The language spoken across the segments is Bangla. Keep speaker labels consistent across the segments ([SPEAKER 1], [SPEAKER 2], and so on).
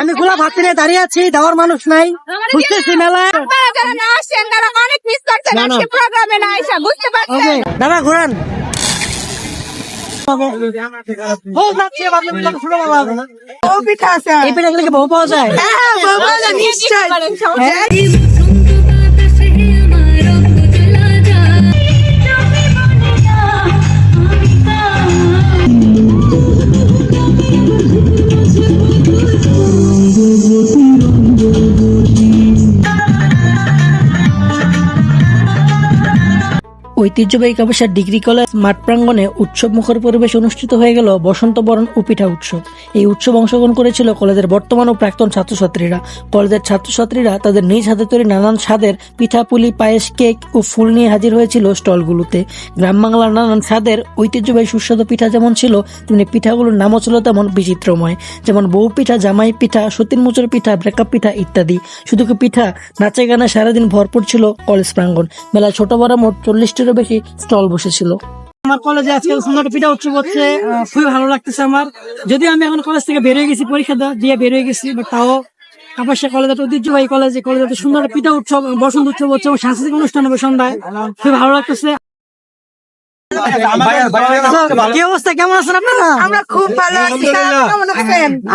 [SPEAKER 1] আমি খোলা ভাত নিয়ে দাঁড়িয়ে আছি দেওয়ার মানুষ নাই। বুঝতেছি মেলায়। দাদা ঘোরান।
[SPEAKER 2] ও পিঠা আছে।
[SPEAKER 1] এই কি পাওয়া যায়।
[SPEAKER 2] হ্যাঁ নিশ্চয়
[SPEAKER 1] ঐতিহ্যবাহী কাপাসার ডিগ্রি কলেজ মাঠ প্রাঙ্গণে উৎসব মুখর পরিবেশ অনুষ্ঠিত হয়ে গেল বসন্ত বরণ ও পিঠা উৎসব। এই উৎসব অংশগ্রহণ করেছিল কলেজের বর্তমান ও প্রাক্তন ছাত্রছাত্রীরা। কলেজের ছাত্রছাত্রীরা তাদের নিজ হাতে তৈরি নানান স্বাদের পিঠা, পুলি, পায়েস, কেক ও ফুল নিয়ে হাজির হয়েছিল স্টলগুলোতে। গ্রাম বাংলার নানান স্বাদের ঐতিহ্যবাহী সুস্বাদু পিঠা যেমন ছিল, তেমনি পিঠাগুলোর নামও ছিল তেমন বিচিত্রময়। যেমন বউ পিঠা, জামাই পিঠা, সতীন মুচর পিঠা ব্রেকআপ পিঠা ইত্যাদি। শুধু পিঠা? নাচে গানে সারাদিন ভরপুর ছিল কলেজ প্রাঙ্গণ। মেলা ছোট বড় মোট চল্লিশটিরও বেশি স্টল বসেছিল আমার কলেজে আজকে সুন্দর পিঠা উৎসব হচ্ছে খুবই ভালো লাগতেছে আমার যদি আমি এখন কলেজ থেকে বেরিয়ে গেছি পরীক্ষা দেওয়া- দিয়ে বেরিয়ে গেছি বাট তাও কাপাসিয়া কলেজের ঐতিহ্যবাহী কলেজ কলেজ একটা সুন্দর পিঠা উৎসব বসন্ত উৎসব হচ্ছে এবং সাংস্কৃতিক অনুষ্ঠান হবে সন্ধ্যায় খুবই ভালো লাগতেছে কি অবস্থা কেমন আছেন আপনারা
[SPEAKER 2] আমরা খুব ভালো আছি।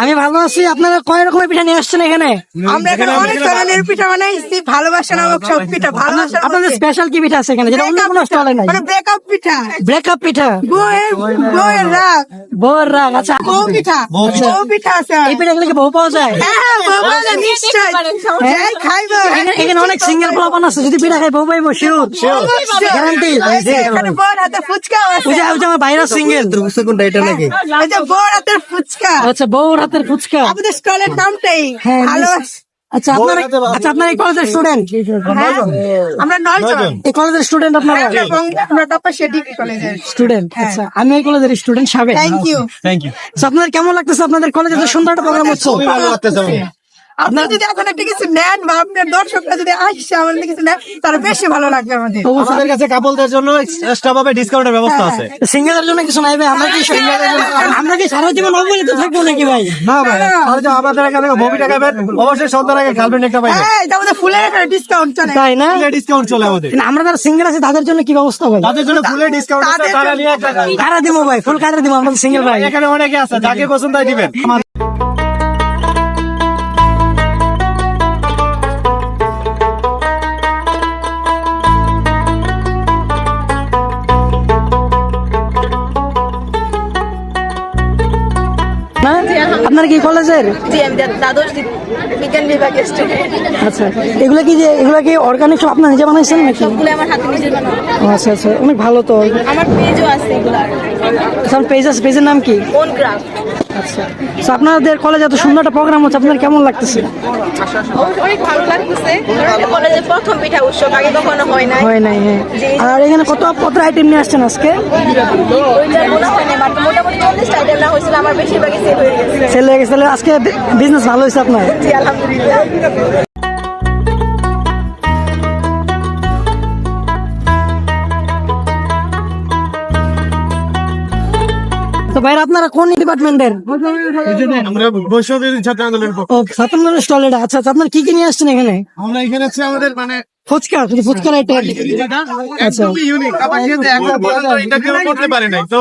[SPEAKER 1] আমি ভালো আছি। আপনারা কয় রকমের পিঠা নিয়ে আসছেন এখানে?
[SPEAKER 2] আমরা এখানে অনেক ধরনের পিঠা বানাইছি। ভালোবাসা নামক সব পিঠা ভালোবাসা।
[SPEAKER 1] আপনাদের স্পেশাল কি পিঠা আছে এখানে? যেটা অন্য কোনো স্টলে নাই।
[SPEAKER 2] মানে ব্রেকআপ পিঠা।
[SPEAKER 1] ব্রেকআপ পিঠা।
[SPEAKER 2] বউয়ের বউয়ের রাগ।
[SPEAKER 1] রাগ আচ্ছা।
[SPEAKER 2] বউ পিঠা। বউ পিঠা। আছে।
[SPEAKER 1] এই পিঠাগুলো কি বউ পাওয়া যায়?
[SPEAKER 2] হ্যাঁ বাবা নিশ্চয় হ্যাঁ খাইবো।
[SPEAKER 1] এখানে অনেক সিঙ্গেল পোলাপান আছে। যদি পিঠা খাই বউ পাইবো শিওর গ্যারান্টি
[SPEAKER 2] এই যে এখানে বউর হাতে ফুচকা আছে।
[SPEAKER 1] ওই যে ওই যে আমার বাইরে সিঙ্গেল
[SPEAKER 2] এই যে বউর হাতের ফুচকা।
[SPEAKER 1] আচ্ছা বউর হাতের ফুচকা।
[SPEAKER 2] আমাদের স্টলের নামটাই
[SPEAKER 1] হ্যাঁ,
[SPEAKER 2] ভালো
[SPEAKER 1] আচ্ছা আপনার আচ্ছা আপনার এই কলেজের স্টুডেন্ট
[SPEAKER 2] হ্যাঁ, আমরা নয় জন
[SPEAKER 1] এই কলেজের স্টুডেন্ট আপনারা
[SPEAKER 2] আমরা কলেজের
[SPEAKER 1] স্টুডেন্ট আচ্ছা আমি এই কলেজের স্টুডেন্ট সাবেক।
[SPEAKER 2] থ্যাংক ইউ
[SPEAKER 1] So, আপনাদের কেমন লাগতেছে? আপনাদের কলেজে সুন্দর একটা প্রোগ্রাম হচ্ছে।
[SPEAKER 2] আপনি যদি এখন একটা কিছু নেন বা আপনার দর্শকরা যদি আসছে আমাদের কিছু নেন তাহলে বেশি ভালো লাগবে আমাদের।
[SPEAKER 3] আমাদের কাছে কাপলদের জন্য এক্সট্রা ভাবে ডিসকাউন্টের ব্যবস্থা আছে।
[SPEAKER 1] সিঙ্গেলের জন্য কিছু নাই ভাই আমরা কি আমরা কি সারা জীবন অবহেলিত থাকব নাকি ভাই?
[SPEAKER 3] না ভাই তাহলে যে আমাদের এখানে ববি টাকা অবশ্যই সন্ধ্যার আগে গার্লফ্রেন্ড একটা
[SPEAKER 2] হ্যাঁ এটা আমাদের ফুলের একটা ডিসকাউন্ট চলে।
[SPEAKER 1] তাই না?
[SPEAKER 3] ডিসকাউন্ট চলে আমাদের।
[SPEAKER 1] আমরা যারা সিঙ্গেল আছি তাদের জন্য কি ব্যবস্থা ভাই?
[SPEAKER 3] তাদের জন্য ফুলের ডিসকাউন্ট আছে তারা নিয়ে
[SPEAKER 1] দিব ভাই? ফুল কাটা দিব? আমরা সিঙ্গেল ভাই।
[SPEAKER 3] এখানে অনেকে আছে যাকে পছন্দ হয় দিবেন।
[SPEAKER 1] কি কলেজের?
[SPEAKER 2] জি আমি দ্বাদশ বিজ্ঞান বিভাগের স্টুডেন্ট
[SPEAKER 1] আচ্ছা এগুলো কি যে এগুলো কি অর্গানিক সব আপনার নিজে বানাইছেন নাকি?
[SPEAKER 2] সবগুলো আমার হাতে নিজের বানানো।
[SPEAKER 1] আচ্ছা আচ্ছা অনেক ভালো তো।
[SPEAKER 2] আমার পেজও আছে এগুলো
[SPEAKER 1] আচ্ছা পেজ আছে পেজের নাম কি?
[SPEAKER 2] ওন ক্রাফট
[SPEAKER 1] আচ্ছা। তো আপনাদের কলেজে এত সুন্দর একটা প্রোগ্রাম হচ্ছে আপনার কেমন লাগতেছে?
[SPEAKER 2] অনেক ভালো লাগতেছে। কলেজে প্রথম পিঠা উৎসব আগে কখনো হয় না
[SPEAKER 1] হয় নাই হ্যাঁ। আর এখানে কত কত আইটেম নিয়ে আসছেন আজকে?
[SPEAKER 2] ওইটা না বাট মোটামুটি চল্লিশ আইটেম না হয়েছিল আমার বেশিরভাগই সেল হয়ে গেছে।
[SPEAKER 1] সেল হয়ে গেছে আজকে বিজনেস ভালো হয়েছে আপনার?
[SPEAKER 2] জি আলহামদুলিল্লাহ।
[SPEAKER 1] তো আপনারা কোন ডিপার্টমেন্টের
[SPEAKER 3] আমরা বৈষ্ণবী ছাত্র আন্দোলনের
[SPEAKER 1] ও সাতান্ন স্টল আচ্ছা আচ্ছা আপনার কি কি নিয়ে আসছেন এখানে?
[SPEAKER 3] আমরা এখানে আছে আমাদের মানে
[SPEAKER 1] ফুচকা শুধু ফুচকার আইটেম আচ্ছা।
[SPEAKER 3] ইউনিক আমার সাথে এখন পর্যন্ত এটা কেউ করতে পারে নাই। তো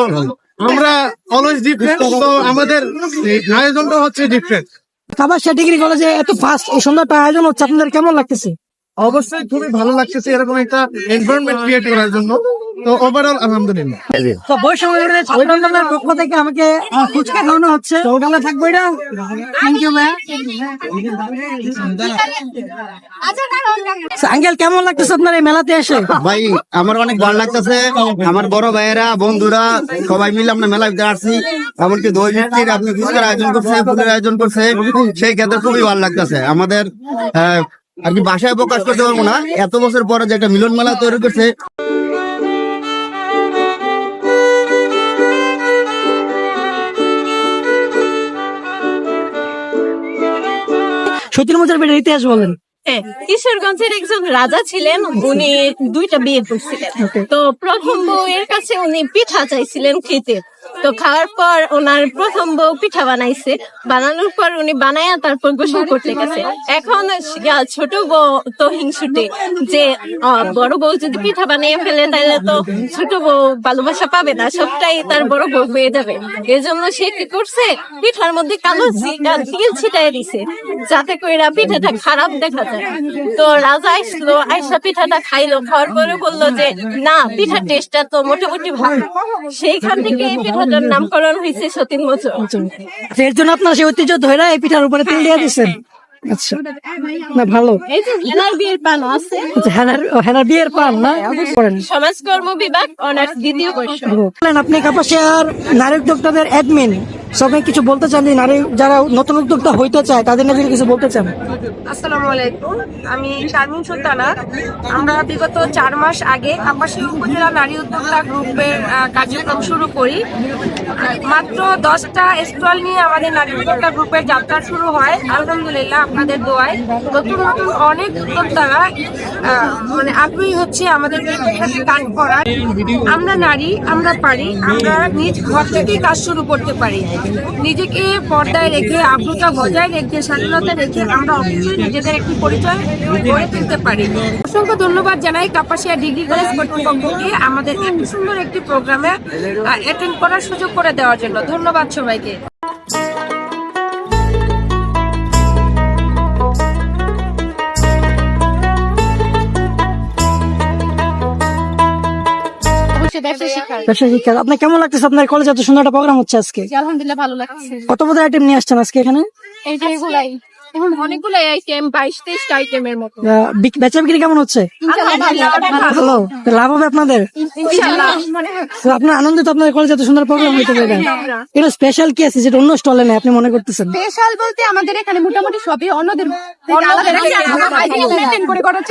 [SPEAKER 3] আমরা অলওয়েজ ডিফারেন্ট তো আমাদের আয়োজনটা হচ্ছে ডিফারেন্ট
[SPEAKER 1] ডিগ্রি কলেজে এত ফাস্ট এই সুন্দর একটা আয়োজন হচ্ছে। আপনাদের কেমন লাগতেছে?
[SPEAKER 3] অবশ্যই খুবই ভালো লাগতেছে এরকম একটা এনভায়রনমেন্ট ক্রিয়েট করার জন্য। তো ওভারঅল আলহামদুলিল্লাহ।
[SPEAKER 1] তো বৈষম্যের ছাত্র আন্দোলনের পক্ষ থেকে আমাকে ফুচকা খাওয়ানো হচ্ছে। তো থাকব এটা? থ্যাংক ইউ আঙ্কেল কেমন লাগতেছে আপনার এই মেলাতে এসে?
[SPEAKER 4] ভাই আমার অনেক ভালো লাগতেছে। আমার বড় ভাইয়েরা বন্ধুরা সবাই মিলে আমরা মেলা ভিতরে আসছি। এমনকি দই মিষ্টির আপনি ফুচকার আয়োজন করছে ফুলের আয়োজন করছে। সেই ক্ষেত্রে খুবই ভালো লাগতেছে। আমাদের আর কি বাসায় প্রকাশ করতে পারব না। এত বছর পরে যে একটা মিলন মেলা তৈরি করছে
[SPEAKER 1] সতীর মজার পেটের ইতিহাস বলেন।
[SPEAKER 5] হ্যাঁ, কিশোরগঞ্জের একজন রাজা ছিলেন উনি দুইটা বিয়ে করছিলেন। তো প্রথম এর কাছে উনি পিঠা চাইছিলেন খেতে। তো খাওয়ার পর ওনার প্রথম বউ পিঠা বানাইছে। বানানোর পর উনি বানায়া তারপর গোসল করতে গেছে। এখন ছোট বউ তো হিংসুটে যে বড় বউ যদি পিঠা বানিয়ে ফেলে তাহলে তো ছোট বউ ভালোবাসা পাবে না। সবটাই তার বড় বউ পেয়ে যাবে। এজন্য সে কি করছে? পিঠার মধ্যে কালো তিল ছিটাই দিছে, যাতে কইরা পিঠাটা খারাপ দেখা যায়। তো রাজা আসলো, আইসা পিঠাটা খাইলো, খাওয়ার পরে বলল যে, না, পিঠার টেস্টটা তো মোটামুটি ভালো। সেইখান থেকে পিঠাটার নামকরণ হয়েছে সতীন
[SPEAKER 1] এর জন্য আপনার সেই ঐতিহ্য ধরে এই পিঠার উপরে তেল দিয়ে দিচ্ছেন আচ্ছা। না ভালো।
[SPEAKER 5] হেনার বিয়ের আছে।
[SPEAKER 1] আচ্ছা হ্যানার বিয়ের পান না?
[SPEAKER 5] সমাজকর্ম বিভাগ অনার্স দ্বিতীয় বর্ষ।
[SPEAKER 1] বলেন আপনি কাপাসিয়ার নারী উদ্যোক্তাদের অ্যাডমিন সবাই কিছু বলতে চান নারী যারা নতুন উদ্যোক্তা হইতে চায়, তাদের নিয়ে কিছু বলতে চান?
[SPEAKER 2] আসসালামু আলাইকুম। আমি শারমিন সুলতানা। আমরা বিগত চার মাস আগে আবাসী উপজেলা নারী উদ্যোক্তা গ্রুপের কার্যক্রম শুরু করি। মাত্র দশটা স্টল নিয়ে আমাদের নারী উদ্যোক্তা গ্রুপের যাত্রা শুরু হয়। আলহামদুলিল্লাহ আপনাদের দোয়ায়। নতুন নতুন অনেক উদ্যোক্তারা মানে আগ্রহী হচ্ছে আমাদের কাজ করার। আমরা নারী, আমরা পারি, আমরা নিজ ঘর থেকেই কাজ শুরু করতে পারি। নিজেকে পর্দায় রেখে আব্রুতা বজায় রেখে, স্বাধীনতা রেখে আমরা অবশ্যই নিজেদের একটি পরিচয় গড়ে তুলতে পারি। অসংখ্য ধন্যবাদ জানাই কাপাসিয়া ডিগ্রি কলেজ কর্তৃপক্ষকে আমাদের এত সুন্দর একটি প্রোগ্রামে অ্যাটেন্ড করার সুযোগ করে দেওয়ার জন্য। ধন্যবাদ সবাইকে।
[SPEAKER 6] ব্যবসা
[SPEAKER 1] শিক্ষা। আপনার কেমন লাগতেছে? আপনার কলেজে এত সুন্দর একটা প্রোগ্রাম হচ্ছে আজকে।
[SPEAKER 6] আলহামদুলিল্লাহ ভালো লাগছে।
[SPEAKER 1] কত বোধ আইটেম নিয়ে আসছেন আজকে এখানে?
[SPEAKER 6] এই যে এগুলাই। এখন অনেকগুলাই আইটেম বাইশ তেইশটা আইটেমের মতো।
[SPEAKER 1] বেচা বিক্রি কেমন হচ্ছে? ভালো লাভ হবে আপনাদের? তো আপনার আনন্দিত কলেজে এত সুন্দর প্রোগ্রাম হইতে পারে। এটা স্পেশাল কি আছে যেটা অন্য স্টলে নেই? আপনি মনে করতেছেন?
[SPEAKER 6] স্পেশাল বলতে আমাদের এখানে মোটামুটি সবই অন্যদের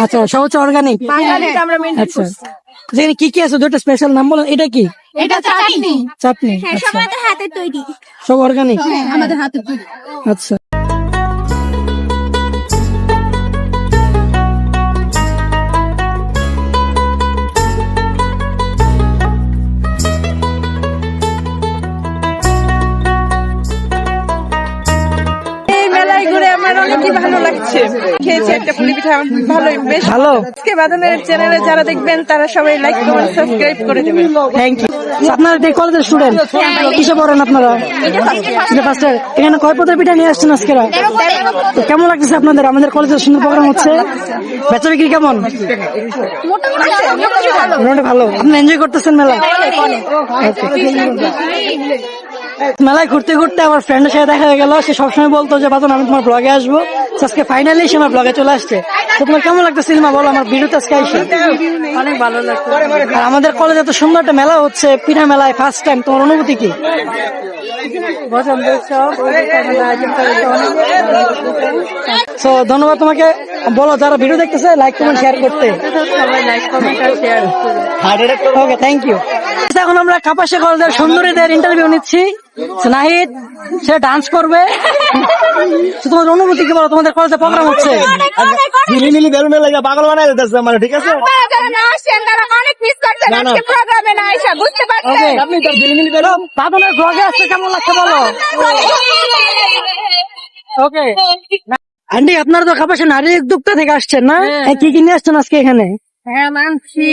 [SPEAKER 1] আচ্ছা সব হচ্ছে অর্গানিক
[SPEAKER 6] আমরা maintain
[SPEAKER 1] আচ্ছা।
[SPEAKER 6] করছি।
[SPEAKER 1] যেখানে কি কি আছে? দুটো স্পেশাল নাম বলেন। এটা কি?
[SPEAKER 6] এটা চাটনি।
[SPEAKER 1] চাটনি। আচ্ছা।
[SPEAKER 6] আমাদের হাতে তৈরি।
[SPEAKER 1] সব অর্গানিক
[SPEAKER 6] আমাদের হাতে তৈরি।
[SPEAKER 1] আচ্ছা।
[SPEAKER 2] আমার অনেকই ভালো লাগছে। খেয়েছি একটা পুলি পিঠা ভালোই বেশ।
[SPEAKER 1] ভালো।
[SPEAKER 2] আজকে বাদনের চ্যানেলে যারা দেখবেন তারা সবাই লাইক কমেন্ট সাবস্ক্রাইব করে দেবেন।
[SPEAKER 1] থ্যাংক ইউ আপনারা কলেজের স্টুডেন্ট কিসে পড়েন আপনারা? ফার্স্ট ইয়ার এখানে কয় পদের পিঠা নিয়ে আসছেন আজকে তো কেমন লাগতেছে আপনাদের? আমাদের কলেজের সুন্দর প্রোগ্রাম হচ্ছে। বেচা বিক্রি কেমন? মোটামুটি ভালো। আপনি এনজয় করতেছেন মেলা. মেলায় ঘুরতে ঘুরতে আমার ফ্রেন্ডের সাথে দেখা হয়ে গেল। সে সবসময় বলতো যে বাদন আমি তোমার ব্লগে আসব। আজকে ফাইনালি সে আমার ব্লগে চলে আসছে। তোমার কেমন লাগতো সিনেমা বলো? আমার ভিডিওতে আজকে আইসে। অনেক ভালো লাগতো আর আমাদের কলেজে এত সুন্দর একটা মেলা হচ্ছে পিঠা মেলায় ফার্স্ট টাইম তোমার অনুভূতি কি? তো ধন্যবাদ তোমাকে। বলো যারা ভিডিও দেখতেছে লাইক কমেন্ট শেয়ার করতে। ওকে থ্যাংক ইউ এখন আমরা কাপাসে কলেজের সুন্দরীদের ইন্টারভিউ নিচ্ছি। নাহিদ সে ডান্স করবে। তোমাদের অনুভূতি কি বলো? তোমাদের কলেজে প্রোগ্রাম হচ্ছে?
[SPEAKER 4] বেলুনে লাগে পাগল বানাই দিতেছে আমার ঠিক আছে? না না
[SPEAKER 1] ওকে আপনি তো বেরো বাদনের ব্লগে আসছে কেমন লাগছে বলো? ওকে আন্টি আপনারা তো কাপাসে নারী উদ্যোক্তা থেকে আসছেন না? এ, কি কি নিয়ে আসছেন আজকে এখানে?
[SPEAKER 2] হ্যাঁ মানছি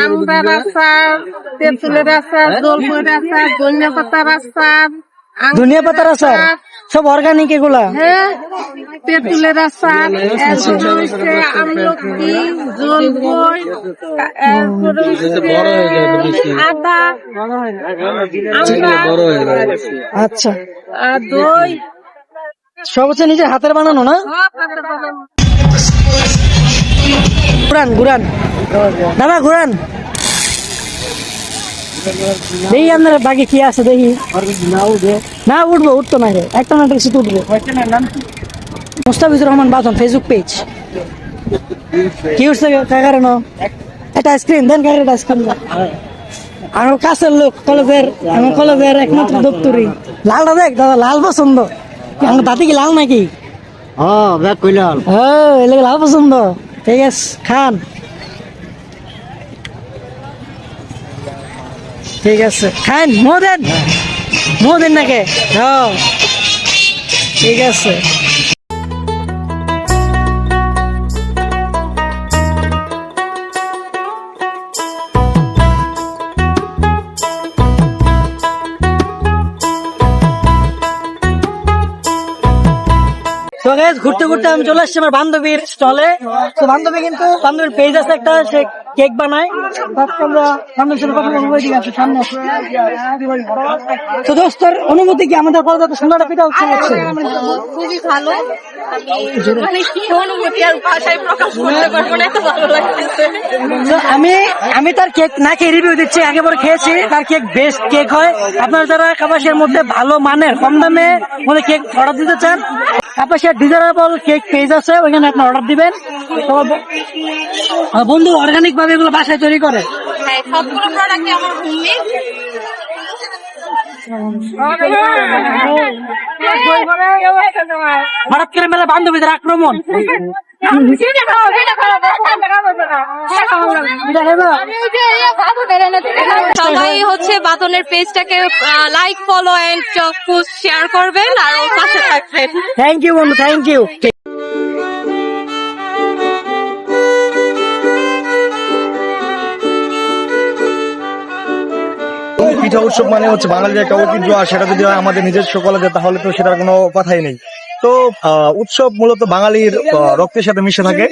[SPEAKER 2] আমদার আচার তেঁতুলের ধনিয়া
[SPEAKER 1] ধনিয়া পাতার আচার সব অর্গানিক এগুলা
[SPEAKER 2] হ্যাঁ তেঁতুলের আচার এরপরে হচ্ছে আমলকি জলবই এরপরে হচ্ছে আদা আমরা
[SPEAKER 1] আচ্ছা
[SPEAKER 2] আর দই
[SPEAKER 1] সব হচ্ছে নিজের হাতের বানানো না। ঘুরান ঘুরান। দাদা ঘুরান। দেখি আপনার বাকি কি আছে দেখি। না উঠবো উঠতো না রে। একটা না কিছু উঠবো। মুস্তাফিজুর রহমান বাদন ফেসবুক পেজ কি উঠছে কাকারেন একটা আইসক্রিম দেন কাকার একটা আইসক্রিম আমার কাছের লোক কলেজের আমার কলেজের একমাত্র দপ্তরি। লালটা দেখ দাদা লাল পছন্দ। আমার দাঁতে কি লাল নাকি?
[SPEAKER 4] হ্যাঁ ব্যাগ কইলাল
[SPEAKER 1] ও এলে লাল পছন্দ। ঠিক আছে খান। ঠিক আছে খান মো দেন মো দেন নাকি? হ্যাঁ। ঠিক আছে। ঘুরতে ঘুরতে আমি চলে আসছি আমার বান্ধবীর স্টলে তো বান্ধবী কিন্তু বান্ধবীর পেজ আছে একটা সে কেক বানায়। তো আজকে আমরা বান্ধবীর সাথে কথা বলব এদিকে আসো, সামনে। আসো। তো দোস্ত তোর অনুমতি কি? আমাদের এত সুন্দর পিঠা উৎসব হচ্ছে।
[SPEAKER 6] খুবই ভালো। আমি
[SPEAKER 1] আমি তার কেক না খেয়ে রিভিউ দিচ্ছি আগে পরে খেয়েছি। তার কেক বেস্ট কেক হয়। আপনারা যারা কাপাসের মধ্যে ভালো মানের কম দামে মধ্যে কেক অর্ডার দিতে চান কাপাসের ডিজারেবল কেক পেজ আছে ওইখানে আপনি অর্ডার দিবেন। তো বন্ধু অর্গানিক ভাবে এগুলো বাসায় তৈরি করে।
[SPEAKER 6] হ্যাঁ সবগুলো প্রোডাক্টই আমার হোমমেড
[SPEAKER 1] হঠাৎ করে মেলা বান্ধবীদের আক্রমণ?
[SPEAKER 6] সবাই হচ্ছে বাদনের পেজটাকে like follow and post share করবেন আর ওর পাশে থাকবেন।
[SPEAKER 1] থ্যাংক ইউ বন্ধু থ্যাংক ইউ
[SPEAKER 7] পিঠা উৎসব মানে হচ্ছে বাঙালির একটা ঐতিহ্য আর সেটা যদি হয় আমাদের নিজস্ব কলেজে তাহলে তো সেটার কোনো কথাই নেই। তো আহ, উৎসব মূলত বাঙালির আহ, রক্তের সাথে মিশে থাকে।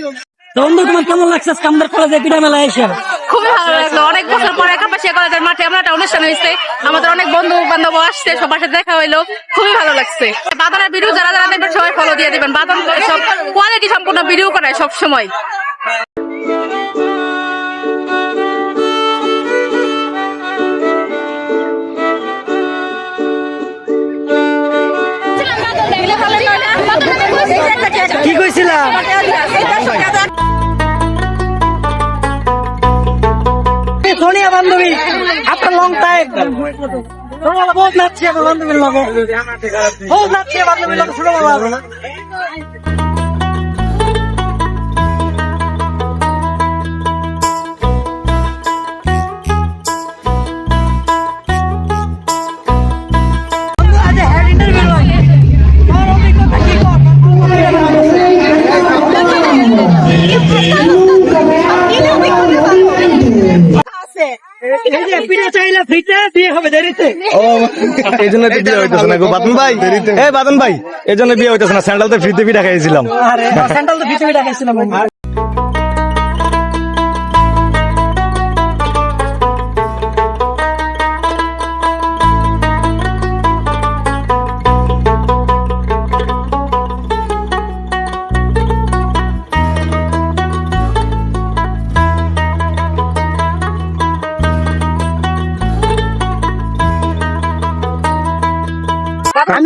[SPEAKER 1] বন্ধু তোমার কেমন লাগছে আমাদের কলেজে পিঠা মেলা এসে?
[SPEAKER 8] খুবই ভালো লাগল। অনেক বছর পরে কাপাসিয়া কলেজের মাঠে আমরা একটা অনুষ্ঠান হয়েছে। আমাদের অনেক বন্ধু বান্ধব আসছে সবার সাথে দেখা হইল। খুবই ভালো লাগছে। বাদনের ভিডিও যারা যারা দেখবেন সবাই ফলো দিয়ে দিবেন। বাদন সব কোয়ালিটি সম্পূর্ণ ভিডিও করায় সব সময়
[SPEAKER 1] কি কইছিলা? সোনিয়া বান্ধবী, আপনার লং টাইম বহুত নাচছি আমার বান্ধবীর লগে। বহুত নাচছি বান্ধবীর লগে ছোটবেলা এই যে পিঠা চাইলে ফ্রিতে বিয়ে হবে দেরিতে।
[SPEAKER 7] ও এই জন্য তো বিয়ে হইতেছে না গো বাদন ভাই। এজন্য বাদন ভাই এই জন্য বিয়ে হইতেছে না স্যান্ডাল তো ফ্রিতে পিঠা খাইছিলাম।
[SPEAKER 1] আরে স্যান্ডাল তো আমি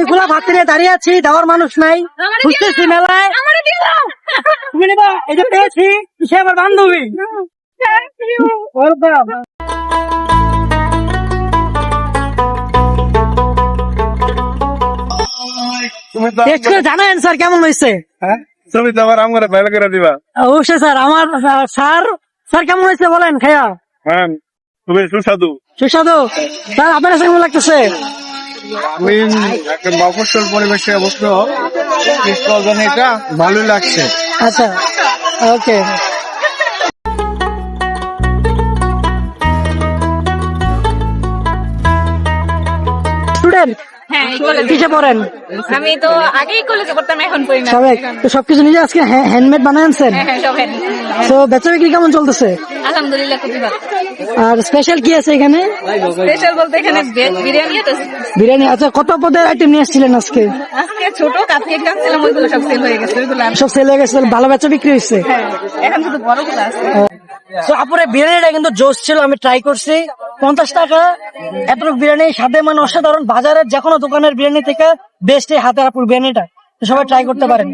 [SPEAKER 1] খোলা ভাত নিয়ে দাঁড়িয়ে আছি দেওয়ার মানুষ নাই। খুঁজতেছি মেলায়। তুমি নেবা এই যে পেয়েছি সে আমার বান্ধবী। কেমন হয়েছে?
[SPEAKER 9] তুমি তো আবার আমরা ভালো করে দিবা।
[SPEAKER 1] অবশ্যই স্যার আমার স্যার স্যার কেমন হয়েছে বলেন খায়া?
[SPEAKER 9] হ্যাঁ তুমি সুস্বাদু।
[SPEAKER 1] সুস্বাদু। স্যার আপনার কেমন লাগতেছে?
[SPEAKER 9] আমি একটা মফস্বল পরিবেশে অবস্থ এটা ভালোই লাগছে।
[SPEAKER 1] আচ্ছা ওকে। স্টুডেন্ট
[SPEAKER 6] হ্যাঁ কলেজে।
[SPEAKER 1] কিসে পড়েন?
[SPEAKER 6] আমি তো আগেই কলেজে পড়তাম এখন পড়ি না।
[SPEAKER 1] তো সবকিছু নিজে আজকে হ্যান্ডমেড বানায় আনছেন?
[SPEAKER 6] হ্যাঁ হ্যাঁ সব হ্যাঁ।
[SPEAKER 1] তো বেচা বিক্রি কেমন চলতেছে?
[SPEAKER 6] আলহামদুলিল্লাহ খুবই ভালো।
[SPEAKER 1] আর স্পেশাল কি আছে এখানে?
[SPEAKER 6] স্পেশাল বলতে এখানে বিরিয়ানি
[SPEAKER 1] বিরিয়ানি আচ্ছা কত পদের আইটেম নিয়ে আসছিলেন আজকে?
[SPEAKER 6] আজকে ছোট কাপি ছিলাম ওইগুলো সব সেল হয়ে গেছে ওইগুলো
[SPEAKER 1] সব সেল হয়ে গেছে ভালো বেচা বিক্রি হয়েছে।
[SPEAKER 6] হ্যাঁ এখন শুধু বড়গুলো আছে।
[SPEAKER 1] তো আপুরে বিরিয়ানিটা কিন্তু জোস ছিল আমি ট্রাই করছি। পঞ্চাশ টাকা এতটুকু বিরিয়ানি স্বাদে মানে অসাধারণ। বাজারের যে কোনো দোকানের বিরিয়ানি থেকে বেস্ট এই হাতের আপুর বিরিয়ানিটা। সবাই ট্রাই করতে পারেন।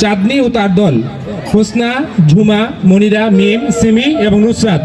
[SPEAKER 10] চাঁদনি ও তার দল হোসনা ঝুমা মনিরা মিম সিমি এবং নুসরাত।